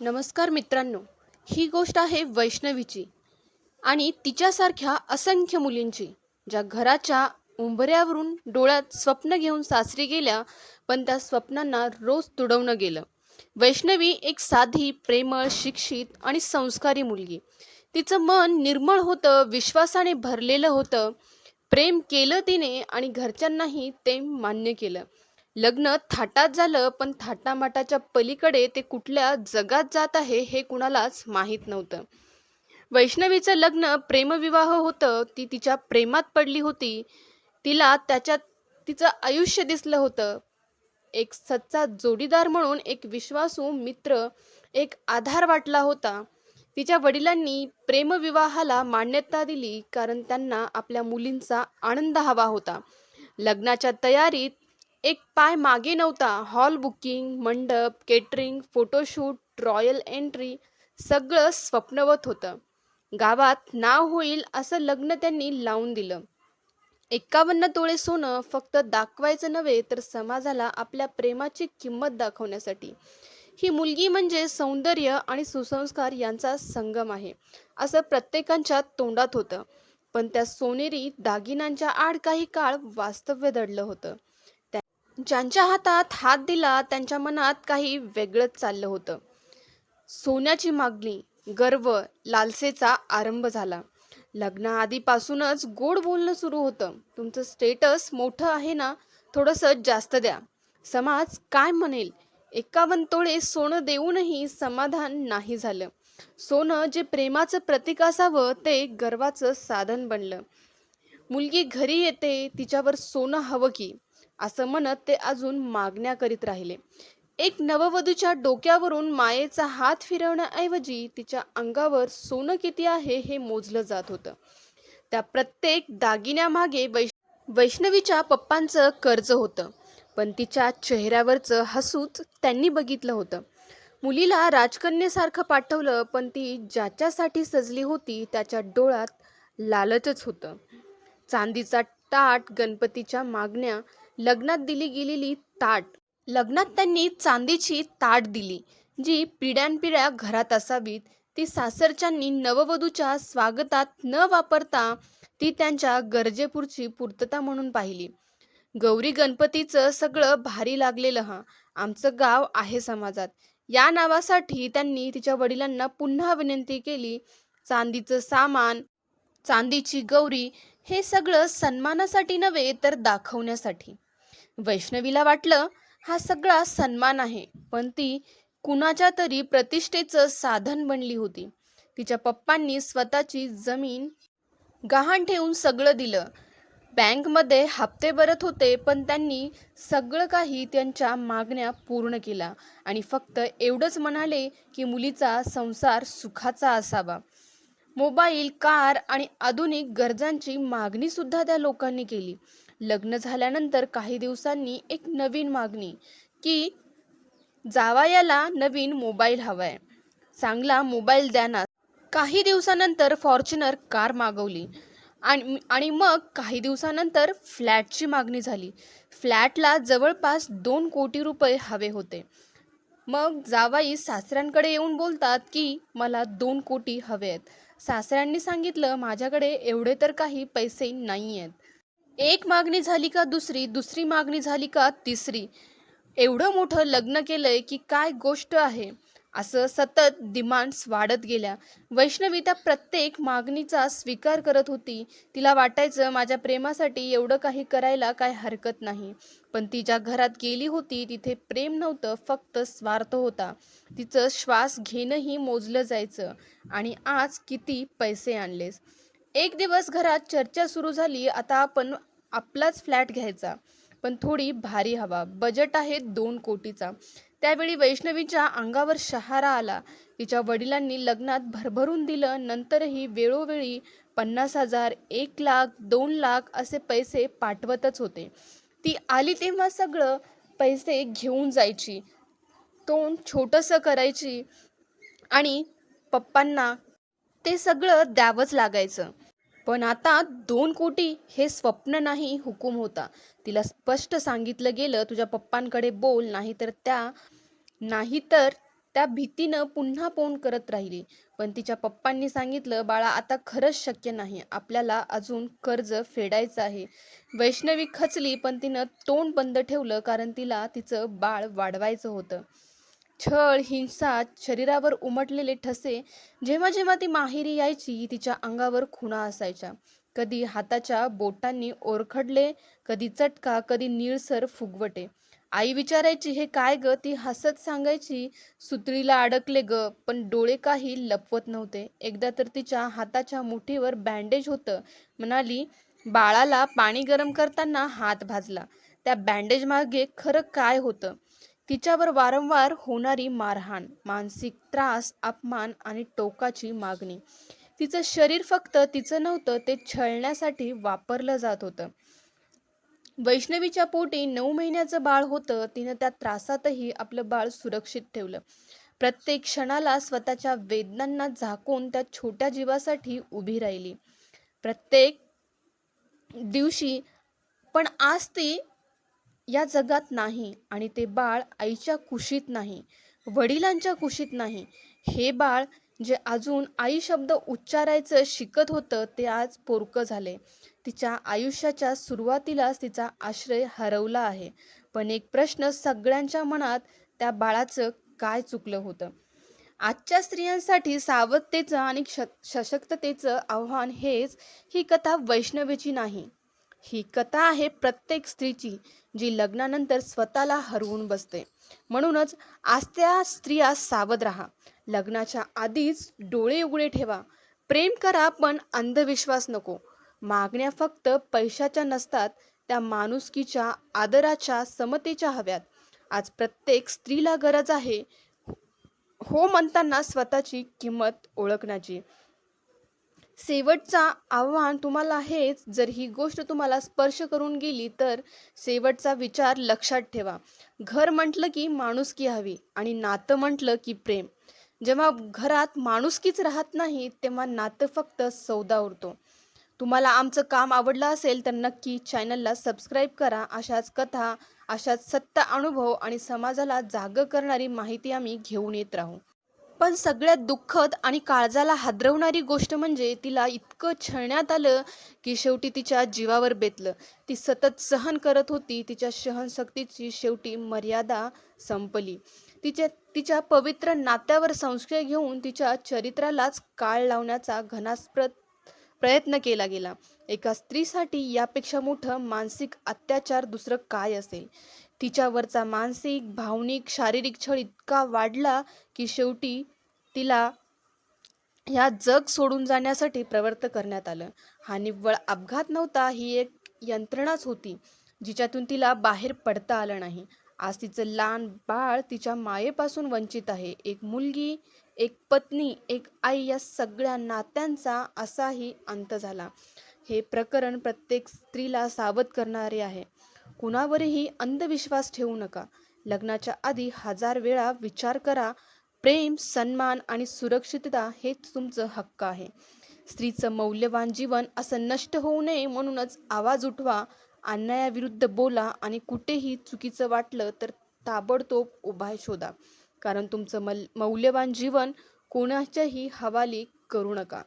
नमस्कार मित्रांनो ही गोष्ट आहे वैष्णवीची आणि तिच्यासारख्या असंख्य मुलींची ज्या घराच्या उंबऱ्यावरून डोळ्यात स्वप्न घेऊन सासरी गेल्या पण त्या स्वप्नांना रोज तुडवणं गेलं. वैष्णवी एक साधी प्रेमळ शिक्षित आणि संस्कारी मुलगी. तिचं मन निर्मळ होतं विश्वासाने भरलेलं होतं. प्रेम केलं तिने आणि घरच्यांनाही ते मान्य केलं. लग्न थाटात झालं पण थाटामाटाच्या पलीकडे ते कुठल्या जगात जात आहे हे कुणालाच माहीत नव्हतं. वैष्णवीचं लग्न प्रेमविवाह होतं ती तिच्या प्रेमात पडली होती. तिला त्याच्यात तिचं आयुष्य दिसलं होतं. एक सच्चा जोडीदार म्हणून एक विश्वासू मित्र एक आधार वाटला होता. तिच्या वडिलांनी प्रेमविवाहाला मान्यता दिली कारण त्यांना आपल्या मुलींचा आनंद हवा होता. लग्नाच्या तयारीत एक पाय मागे नव्हता. हॉल बुकिंग मंडप केटरिंग फोटोशूट रॉयल एंट्री सगळं स्वप्नवत होतं. गावात नाव होईल असं लग्न त्यांनी लावून दिलं. एक्कावन्न तोळे सोनं फक्त दाखवायचं नव्हे तर समाजाला आपल्या प्रेमाची किंमत दाखवण्यासाठी. ही मुलगी म्हणजे सौंदर्य आणि सुसंस्कार यांचा संगम आहे असं प्रत्येकांच्या तोंडात होतं. पण त्या सोनेरी दागिन्यांच्या आड काही काळ वास्तव्य दडलं होतं. ज्यांच्या हातात हात दिला त्यांच्या मनात काही वेगळंच चाललं होतं. सोन्याची मागणी गर्व लालसेचा आरंभ झाला. लग्नाआधीपासूनच गोड बोलणं सुरू होतं. तुमचं स्टेटस मोठं आहे ना थोडंसं जास्त द्या. समाज काय म्हणेल? एकावन्न तोळे सोनं देऊनही समाधान नाही झालं. सोनं जे प्रेमाचं प्रतीक असावं ते गर्वाचं साधन बनलं. मुलगी घरी येते तिच्यावर सोनं हवं की? असं म्हणत ते अजून मागण्या करीत राहिले. एक नववधूच्या डोक्यावरून मायेचा हात फिरवण्याऐवजी तिच्या अंगावर सोनं किती आहे हे मोजलं जात होतं. त्या प्रत्येक दागिन्यामागे वैश वैष्णवीच्या पप्पांचं कर्ज होतं. पण तिच्या चेहऱ्यावरचं हसूच त्यांनी बघितलं होतं. मुलीला राजकन्येसारखं पाठवलं पण ती ज्याच्यासाठी सजली होती त्याच्या डोळ्यात लालचच होतं. चांदीचा ताट गणपतीच्या मागण्या लग्नात दिली गेलेली ताट. लग्नात त्यांनी चांदीची ताट दिली जी पिढ्यानपिढ्या घरात असावीत. ती सासरच्यांनी नववधूच्या स्वागतात न वापरता ती त्यांच्या गरजेपुरची पूर्तता म्हणून पाहिली. गौरी गणपतीचं सगळं भारी लागलेलं हा. आमचं गाव आहे समाजात. या नावासाठी त्यांनी तिच्या वडिलांना पुन्हा विनंती केली चांदीचं सामान चांदीची गौरी हे सगळं सन्मानासाठी नव्हे तर दाखवण्यासाठी. वैष्णवीला वाटलं हा सगळा सन्मान आहे पण ती कुणाच्या तरी प्रतिष्ठेचं साधन बनली होती. तिच्या पप्पांनी स्वतःची जमीन गहाण ठेवून सगळं दिलं. बँकमध्ये हप्ते भरत होते पण त्यांनी सगळं काही त्यांच्या मागण्या पूर्ण केल्या आणि फक्त एवढंच म्हणाले की मुलीचा संसार सुखाचा असावा. मोबाईल कार आणि आधुनिक गरजांची मागणी सुद्धा त्या लोकांनी केली. लग्न झाल्यानंतर काही दिवसांनी एक नवीन मागणी की जावायाला नवीन मोबाईल हवाय. चांगला मोबाईल द्या ना. काही दिवसानंतर फॉर्च्युनर कार मागवली आणि आणि मग काही दिवसानंतर फ्लॅटची मागणी झाली. फ्लॅटला जवळपास दोन कोटी रुपये हवे होते. मग जावाई सासऱ्यांकडे येऊन बोलतात की मला दोन कोटी हवे आहेत. सासऱ्यांनी सांगितलं माझ्याकडे एवढे तर काही पैसे नाही आहेत एक मागणी झाली का दुसरी दुसरी मागणी झाली का तिसरी. एवढं मोठं लग्न केलंय की काय गोष्ट आहे. असं सतत डिमांड्स वाढत गेल्या. वैष्णवी त्या प्रत्येक मागणीचा स्वीकार करत होती. तिला वाटायचं माझ्या प्रेमासाठी एवढं काही करायला काय हरकत नाही. पण ती ज्या घरात गेली होती तिथे प्रेम नव्हतं फक्त स्वार्थ होता. तिचं श्वास घेणंही मोजलं जायचं. आणि आज किती पैसे आणलेस. एक दिवस घरात चर्चा सुरू झाली आता आपण आपलाच फ्लॅट घ्यायचा. पण थोडी भारी हवा. बजेट आहे दोन कोटीचा. त्यावेळी वैष्णवीच्या अंगावर शहारा आला. तिच्या वडिलांनी लग्नात भरभरून दिलं. नंतरही वेळोवेळी पन्नास हजार एक लाख दोन लाख असे पैसे पाठवतच होते. ती आली तेव्हा सगळं पैसे घेऊन जायची. तोंड छोटंसं करायची आणि पप्पांना ते सगळं द्यावंच लागायचं. पण आता दोन कोटी हे स्वप्न नाही हुकूम होता. तिला स्पष्ट सांगितलं गेलं तुझ्या पप्पांकडे बोल नाहीतर त्या नाहीतर त्या भीतीनं पुन्हा पोन करत राहिली. पण तिच्या पप्पांनी सांगितलं बाळा आता खरंच शक्य नाही. आपल्याला अजून कर्ज फेडायचं आहे. वैष्णवी खचली पण तिनं तोंड बंद ठेवलं कारण तिला तिचं बाळ वाढवायचं होतं. छळ हिंसा शरीरावर उमटलेले ठसे जेव्हा जेव्हा ती माहेरी यायची तिच्या अंगावर खुणा असायच्या. कधी हाताच्या बोटांनी ओरखडले कधी चटका कधी निळसर फुगवटे. आई विचारायची हे काय ग? ती हसत सांगायची सुतळीला अडकले ग. पण डोळे काही लपवत नव्हते. एकदा तर तिच्या हाताच्या मुठीवर बँडेज होतं. म्हणाली बाळाला पाणी गरम करताना हात भाजला. त्या बँडेज मागे खरं काय होतं? तिच्यावर वारंवार होणारी मारहाण मानसिक त्रास अपमान आणि टोकाची मागणी. तिचं शरीर फक्त तिचं नव्हतं ते छळण्यासाठी वापरलं जात होतं. वैष्णवीच्या पोटी नऊ महिन्याचं बाळ होतं तिनं त्या त्रासातही आपलं बाळ सुरक्षित ठेवलं. प्रत्येक क्षणाला स्वतःच्या वेदनांना झाकून त्या छोट्या जीवासाठी उभी राहिली. प्रत्येक दिवशी पण आज ती या जगात नाही आणि ते बाळ आईच्या कुशीत नाही वडिलांच्या कुशीत नाही. हे बाळ जे अजून आई शब्द उच्चारायचं शिकत होतं ते आज पोरकं झाले. तिच्या आयुष्याच्या सुरुवातीलाच तिचा आश्रय हरवला आहे. पण एक प्रश्न सगळ्यांच्या मनात त्या बाळाचं काय चुकलं होतं? आजच्या स्त्रियांसाठी सावधतेचं आणि क्ष सशक्ततेचं आव्हान हेच ही कथा वैष्णवीची नाही. ही कथा आहे प्रत्येक स्त्रीची. जी लग्नानंतर स्वतःला हरवून बसते. म्हणूनच आज त्या स्त्रिया सावध राहा. लग्नाच्या आधीच डोळे उघडे ठेवा. प्रेम करा पण अंधविश्वास नको. मागण्या फक्त पैशाच्या नसतात त्या माणुसकीच्या आदराच्या समतेच्या हव्यात. आज प्रत्येक स्त्रीला गरज आहे. हो, हो म्हणताना स्वतःची किंमत ओळखण्याची. शेवटचा आव्हान तुम्हाला हेच जर ही गोष्ट तुम्हाला स्पर्श करून गेली तर शेवटचा विचार लक्षात ठेवा. घर म्हटलं की माणुसकी हवी आणि नातं म्हटलं की प्रेम. जेव्हा घरात माणुसकीच राहत नाही तेव्हा नातं फक्त सौदा उरतो. तुम्हाला आमचं काम आवडलं असेल तर नक्की चॅनलला सबस्क्राईब करा. अशाच कथा अशाच सत्य अनुभव आणि समाजाला जागं करणारी माहिती आम्ही घेऊन येत राहू. पण सगळ्यात दुःखद आणि काळजाला हादरवणारी गोष्ट म्हणजे तिला इतकं छळण्यात आलं की शेवटी तिच्या जीवावर बेतलं. ती सतत सहन करत होती. तिच्या सहनशक्तीची शेवटी मर्यादा संपली. तिच्या तिच्या पवित्र नात्यावर संशय घेऊन तिच्या चरित्रालाच काळ लावण्याचा घनास्प्रत प्रयत्न केला गेला. एका स्त्रीसाठी यापेक्षा मोठं मानसिक अत्याचार दुसरं काय असेल? तिच्यावरचा मानसिक भावनिक शारीरिक छळ इतका वाढला की शेवटी तिला ह्या जग सोडून जाण्यासाठी प्रवृत्त करण्यात आलं. हा निव्वळ अपघात नव्हता ही एक यंत्रणाच होती जिच्यातून तिला बाहेर पडता आलं नाही. आज तिचं लहान बाळ तिच्या मायेपासून वंचित आहे. एक मुलगी एक पत्नी एक आई या सगळ्या नात्यांचा असाही अंत झाला. हे प्रकरण प्रत्येक स्त्रीला सावध करणारे आहे. कुणावरही अंधविश्वास ठेवू नका. लग्नाच्या आधी हजार वेळा विचार करा प्रेम सन्मान आणि सुरक्षितता हेच तुमचं हक्क आहे. स्त्रीचं मौल्यवान जीवन असं नष्ट होऊ नये म्हणूनच आवाज उठवा अन्यायाविरुद्ध बोला आणि कुठेही चुकीचं वाटलं तर ताबडतोब उपाय शोधा. कारण तुमचं मल मौल्यवान जीवन कोणाच्याही हवाली करू नका.